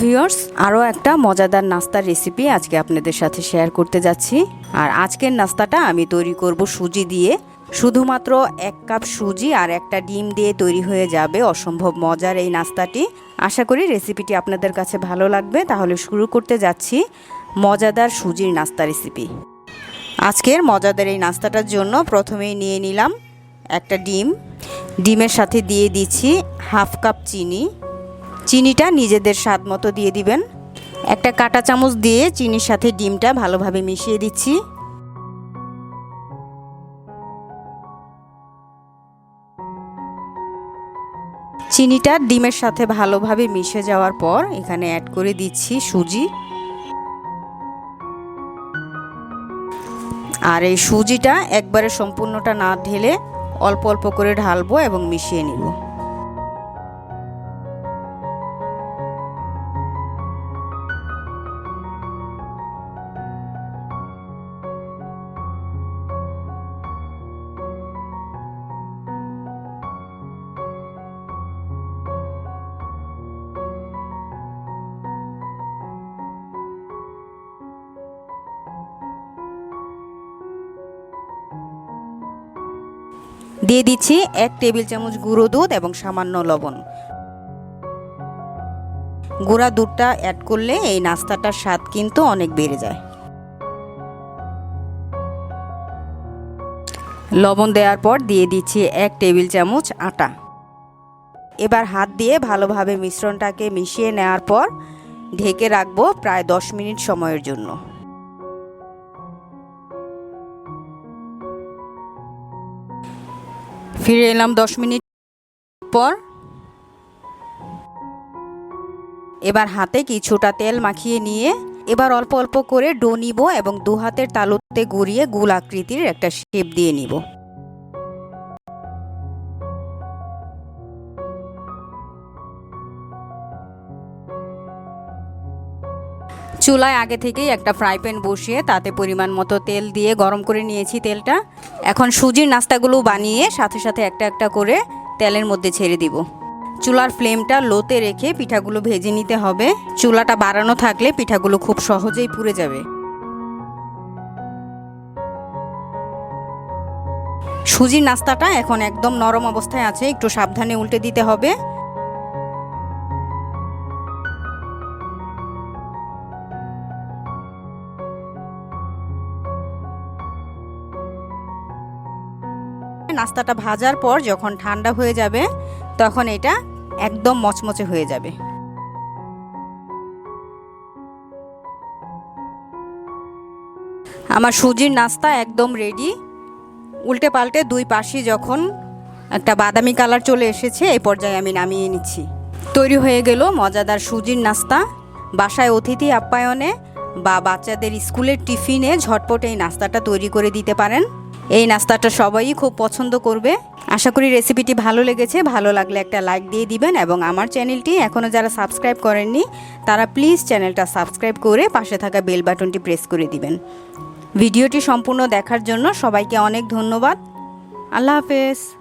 Viewers, আরও একটা মজাদার নাস্তার রেসিপি আজকে আপনাদের সাথে শেয়ার করতে যাচ্ছি। আর আজকের নাস্তাটা আমি তৈরি করব সুজি দিয়ে। শুধুমাত্র এক কাপ সুজি আর একটা ডিম দিয়ে তৈরি হয়ে যাবে অসম্ভব মজার এই নাস্তাটি। আশা করি রেসিপিটি আপনাদের কাছে ভালো লাগবে, তাহলে শুরু করতে যাচ্ছি মজাদার সুজির নাস্তা রেসিপি আজকের মজাদার এই নাস্তাটার জন্য প্রথমেই নিয়ে নিলাম একটা ডিম। ডিমের সাথে দিয়ে দিচ্ছি হাফ কাপ চিনি। চিনিটা নিজেদের স্বাদ মতো দিয়ে দিবেন। একটা কাঁটা চামচ দিয়ে চিনির সাথে ডিমটা ভালোভাবে মিশিয়ে দিচ্ছি। চিনিটা ডিমের সাথে ভালোভাবে মিশে যাওয়ার পর এখানে অ্যাড করে দিচ্ছি সুজি। আর এই সুজিটা একবারে সম্পূর্ণটা না ঢেলে অল্প অল্প করে ঢালবো এবং মিশিয়ে নিব। দিয়ে দিচ্ছি এক টেবিল চামচ গুঁড়ো দুধ এবং সামান্য লবণ। গুঁড়া দুধটা অ্যাড করলে এই নাস্তাটার স্বাদ কিন্তু অনেক বেড়ে যায়। লবণ দেওয়ার পর দিয়ে দিচ্ছি এক টেবিল চামচ আটা। এবার হাত দিয়ে ভালোভাবে মিশ্রণটাকে মিশিয়ে নেওয়ার পর ঢেকে রাখব প্রায় দশ মিনিট সময়ের জন্য। ফিরে এলাম দশ মিনিট পর। এবার হাতে কিছুটা তেল মাখিয়ে নিয়ে এবার অল্প অল্প করে ডো নিব এবং দু হাতের তালুতে গড়িয়ে গোল আকৃতির একটা শেপ দিয়ে নিব। চুলায় আগে থেকেই একটা ফ্রাই প্যান বসিয়ে তাতে পরিমাণ মতো তেল দিয়ে গরম করে নিয়েছি তেলটা। এখন সুজির নাস্তাগুলো বানিয়ে সাথে সাথে একটা একটা করে তেলের মধ্যে ছেড়ে দিব। চুলার ফ্লেমটা লোতে রেখে পিঠাগুলো ভেজে নিতে হবে। চুলাটা বাড়ানো থাকলে পিঠাগুলো খুব সহজেই পুড়ে যাবে। সুজির নাস্তাটা এখন একদম নরম অবস্থায় আছে, একটু সাবধানে উল্টে দিতে হবে। নাস্তাটা ভাজার পর যখন ঠান্ডা হয়ে যাবে, তখন এটা একদম মচমচে হয়ে যাবে। আমার সুজির নাস্তা একদম রেডি উল্টে পাল্টে দুই পাশে যখন একটা বাদামি কালার চলে এসেছে, এই পর্যায়ে আমি নামিয়ে নিচ্ছি। তৈরি হয়ে গেল মজাদার সুজির নাস্তা। বাসায় অতিথি আপ্যায়নে বা বাচ্চাদের স্কুলের টিফিনে ঝটপট এই নাস্তাটা তৈরি করে দিতে পারেন। এই নাস্তাটা সবাই খুব পছন্দ করবে। আশা করি রেসিপিটি ভালো লেগেছে, ভালো লাগলে একটা লাইক দিয়ে দিবেন এবং আমার চ্যানেলটি এখনও যারা সাবস্ক্রাইব করেননি, তারা প্লিজ চ্যানেলটা সাবস্ক্রাইব করে পাশে থাকা বেল বাটনটি প্রেস করে দিবেন। ভিডিওটি সম্পূর্ণ দেখার জন্য সবাইকে অনেক ধন্যবাদ। আল্লাহ হাফেজ।